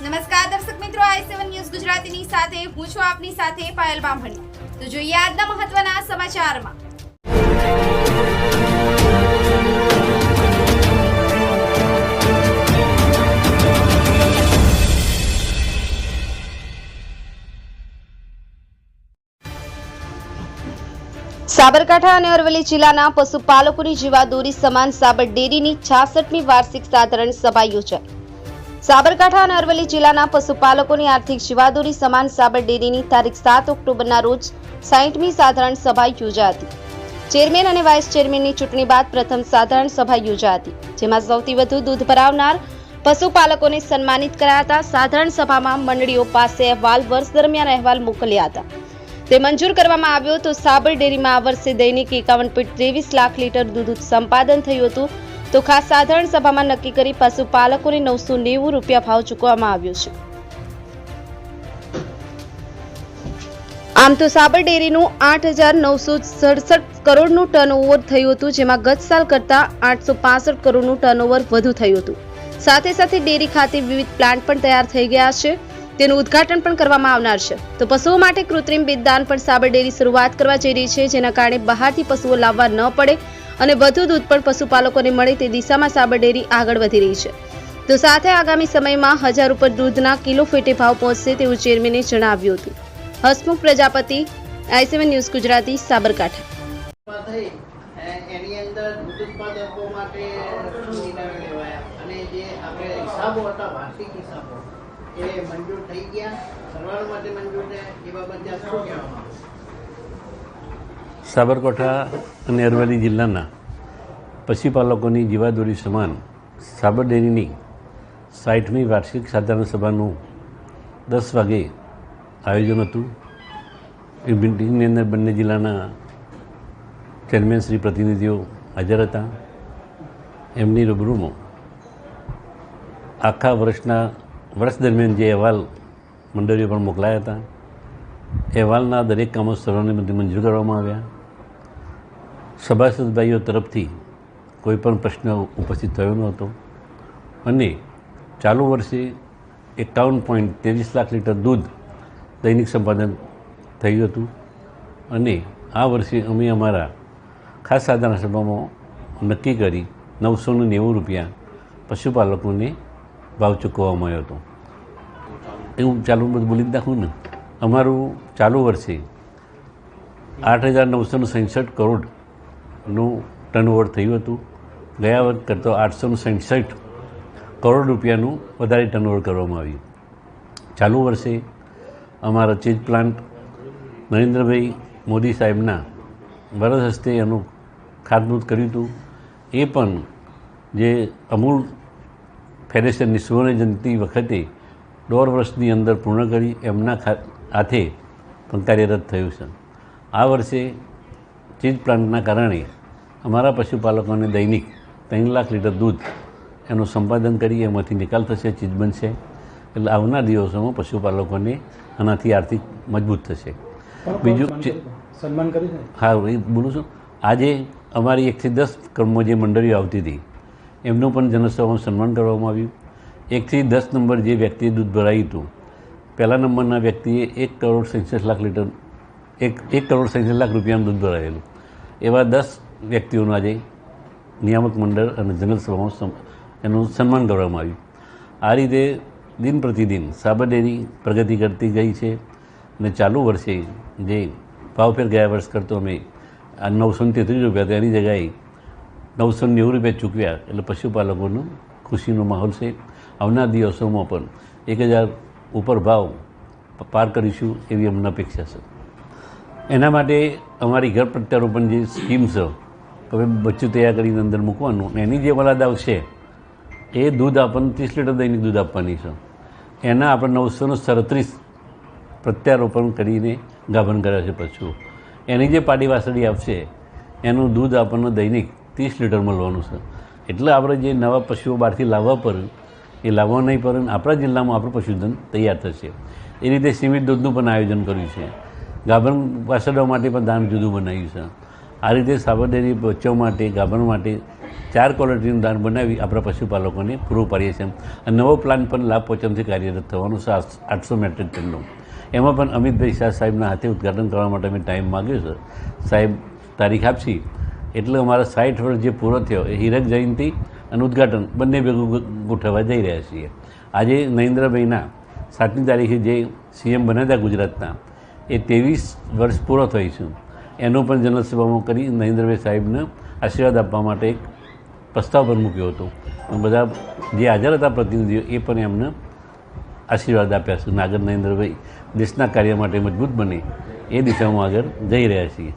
નમસ્કાર દર્શક મિત્રો, આઈ સેવન ન્યૂઝ ગુજરાતીની સાથે, હું છું આપની સાથે પાયલ બામણી. તો જોઈએ આજના મહત્વના સમાચારમાં. સાબરકાંઠા અને અરવલ્લી જિલ્લાના પશુપાલકોની જીવાદોરી સમાન સાબર ડેરીની છાસઠમી વાર્ષિક સાધારણ સભા યોજાઈ. સાબરકાંઠા અને અરવલ્લી જિલ્લાના પશુપાલકોની આર્થિક જીવાદોરી સમાન સાબર ડેરીની તારીખ સાત ઓક્ટોબરના રોજ સાહીઠમી સાધારણ સભા યોજાઈ હતી ચેરમેન અને વાઇસ ચેરમેનની ચૂંટણી બાદ પ્રથમ સાધારણ સભા યોજાઈ હતી જેમાં સૌથી વધુ દૂધ ભરાવનાર પશુપાલકોને સન્માનિત કરાયા હતા. સાધારણ સભામાં મંડળીઓ પાસે અહેવાલ વર્ષ દરમિયાન અહેવાલ મોકલ્યા હતા. તે મંજૂર કરવામાં આવ્યો તો સાબર ડેરીમાં આ વર્ષે દૈનિક એકાવન પોઈન્ટ ત્રેવીસ લાખ લીટર દૂધ સંપાદન થયું હતું. તો ખાસ સાધારણ સભામાં નક્કી કરી પશુપાલકોને નવસો નેવું રૂપિયા ભાવ ચૂકવવામાં આવ્યો છે. આમ તો સાબર ડેરીનું આઠ હજાર નવસો સડસઠ કરોડનું ટર્નઓવર થયું હતું, જેમાં ગત સાલ કરતાં આઠસો પાસઠ કરોડનું ટર્નઓવર વધુ થયું હતું. સાથે સાથે ડેરી ખાતે વિવિધ પ્લાન્ટ પણ તૈયાર થઈ ગયા છે. તેનું ઉદ્ઘાટન પણ કરવામાં આવનાર છે. તો પશુઓ માટે કૃત્રિમ બીજદાન પણ સાબર ડેરી શરૂઆત કરવા જઈ રહી છે, જેના કારણે બહારથી પશુઓ લાવવા ન પડે અને વધુ દૂધ પણ પશુપાલકોને મળે તે દિશામાં સાબર ડેરી આગળ વધી રહી છે. તો સાથે આગામી સમયમાં હજાર ઉપર દૂધના કિલો ફેટે ભાવ પહોંચશે તેવું ચેરમેને જણાવ્યું હતું. Hasmukh Prajapati I C one news Gujarati, Sabarkantha. એ- મંજૂર થઈ ગયા. સરવાળો માટે મંજૂર છે એ બાબતે શું કહેવામાં સાબરકાંઠા અને અરવલ્લી જિલ્લાના પશુપાલકોની જીવાદોરી સમાન સાબર ડેરીની સાઠમી વાર્ષિક સાધારણ સભાનું દસ વાગે આયોજન હતું. એ મિટિંગની અંદર બંને જિલ્લાના ચેરમેન શ્રી પ્રતિનિધિઓ હાજર હતા. એમની રૂબરૂમાં આખા વર્ષના, વર્ષ દરમિયાન જે અહેવાલ મંડળીઓ પણ મોકલાયા હતા. અહેવાલના દરેક કામો બધે મંજૂર કરવામાં આવ્યા. સભાસદ ભાઈઓ તરફથી કોઈ પણ પ્રશ્ન ઉપસ્થિત થયો નહોતો અને ચાલુ વર્ષે એકાવન પોઈન્ટ ત્રેવીસ લાખ લીટર દૂધ દૈનિક સંપાદન થયું હતું. અને આ વર્ષે અમે અમારા ખાસ સાધારણ સભામાં નક્કી કરી નવસો ને નેવું રૂપિયા પશુપાલકોને ભાવ ચૂકવવામાં આવ્યો હતો. એવું ચાલુ બધું બોલી જ નાખું ને? અમારું ચાલુ વર્ષે આઠ હજાર નવસો સડસઠ કરોડનું ટર્નઓવર થયું હતું. ગયા વર્ષ કરતાં આઠસો સડસઠ કરોડ રૂપિયાનું વધારે ટર્નઓવર કરવામાં આવ્યું. ચાલુ વર્ષે અમારા ચીજ પ્લાન્ટ નરેન્દ્રભાઈ મોદી સાહેબના વરદ હસ્તે એનું ખાતમુહૂર્ત કર્યું હતું. એ પણ જે અમૂલ ફેડરેશનની સુવર્ણ જયંતિ વખતે દોઢ વર્ષની અંદર પૂર્ણ કરી એમના ખા- હાથે પણ કાર્યરત થયું છે. આ વર્ષે ચીજ પ્લાન્ટના કારણે અમારા પશુપાલકોને દૈનિક ત્રણ લાખ લીટર દૂધ એનું સંપાદન કરી એમાંથી નિકાલ થશે ચીજ બનશે. એટલે આવનાર દિવસોમાં પશુપાલકોને આનાથી આર્થિક મજબૂત થશે. બીજું સન્માન કર્યું છે? હા એ બોલું છું. આજે અમારી એકથી દસ કર્મો જે મંડળીઓ આવતી હતી એમનું પણ જનસભામાં સન્માન કરવામાં આવ્યું. એકથી દસ નંબર જે વ્યક્તિએ દૂધ ભરાયું હતું પહેલા નંબરના વ્યક્તિએ એક કરોડ સડસઠ લાખ લીટર એક એક કરોડ સડસઠ લાખ રૂપિયાનું દૂધ ભરાયેલું. એવા દસ વ્યક્તિઓનું આજે નિયામક મંડળ અને જનરલ સભામાં એનું સન્માન કરવામાં આવ્યું. આ રીતે દિન પ્રતિદિન સાબર ડેરી પ્રગતિ કરતી ગઈ છે અને ચાલુ વર્ષે જે ભાવફેર ગયા વર્ષ કરતો અમે આ નવસો તેત્રીસ રૂપિયા તેની જગ્યાએ નવસો નેવું રૂપિયા ચૂકવ્યા. એટલે પશુપાલકોનો ખુશીનો માહોલ છે. આવનાર દિવસોમાં પણ એક હજાર ઉપર ભાવ પાર કરીશું એવી અમને અપેક્ષા છે. એના માટે અમારી ઘર પ્રત્યારોપણ જે સ્કીમ છે હવે બચ્ચું તૈયાર કરીને અંદર મૂકવાનું એની જે વલાદ આવશે, એ દૂધ આપણને ત્રીસ લીટર દહીંની દૂધ આપવાની છે. એના આપણે નવસો ને સડત્રીસ પ્રત્યારોપણ કરીને ગાભણ કર્યા છે પશુઓ એની જે પાડી વાસળી આવશે, એનું દૂધ આપણને દૈનિક ત્રીસ લીટર મળવાનું છે. એટલે આપણે જે નવા પશુઓ બહારથી લાવવા પર, એ લાવવા નહીં પર, આપણા જિલ્લામાં આપણું પશુધન તૈયાર થશે. એ રીતે સીમિત દૂધનું પણ આયોજન કર્યું છે. ગાભણ વાસળવા માટે પણ દાન જુદું બનાવ્યું છે. આ રીતે સાબરડેરી બચ્ચો માટે, ગાભણ માટે ચાર ક્વોલિટીનું દાન બનાવી આપણા પશુપાલકોને પૂરું પાડીએ છીએ. અને નવો પ્લાન પણ લાભ પોચમથી કાર્યરત થવાનું છે આઠસો મેટ્રિક ટનનું. એમાં પણ અમિતભાઈ શાહ સાહેબના હાથે ઉદઘાટન કરવા માટે અમે ટાઈમ માગ્યો છે. સાહેબ, તારીખ આપશી? એટલે અમારા સાઠ વર્ષ જે પૂરો થયો એ હીરક જયંતિ અને ઉદ્ઘાટન બંને ભેગું ગોઠવવા જઈ રહ્યા છીએ. આજે નરેન્દ્રભાઈના સાતમી તારીખે જે સીએમ બન્યા હતા ગુજરાતના એ ત્રેવીસ વર્ષ પૂરો થઈ છે. એનો પણ જનસભામાં કરી નરેન્દ્રભાઈ સાહેબને આશીર્વાદ આપવા માટે એક પ્રસ્તાવ પણ મૂક્યો હતો. બધા જે હાજર હતા પ્રતિનિધિઓ એ પણ એમને આશીર્વાદ આપ્યા છે. નાગર નરેન્દ્રભાઈ દેશના કાર્ય માટે મજબૂત બને. એ દિશામાં આગળ જઈ રહ્યા છીએ.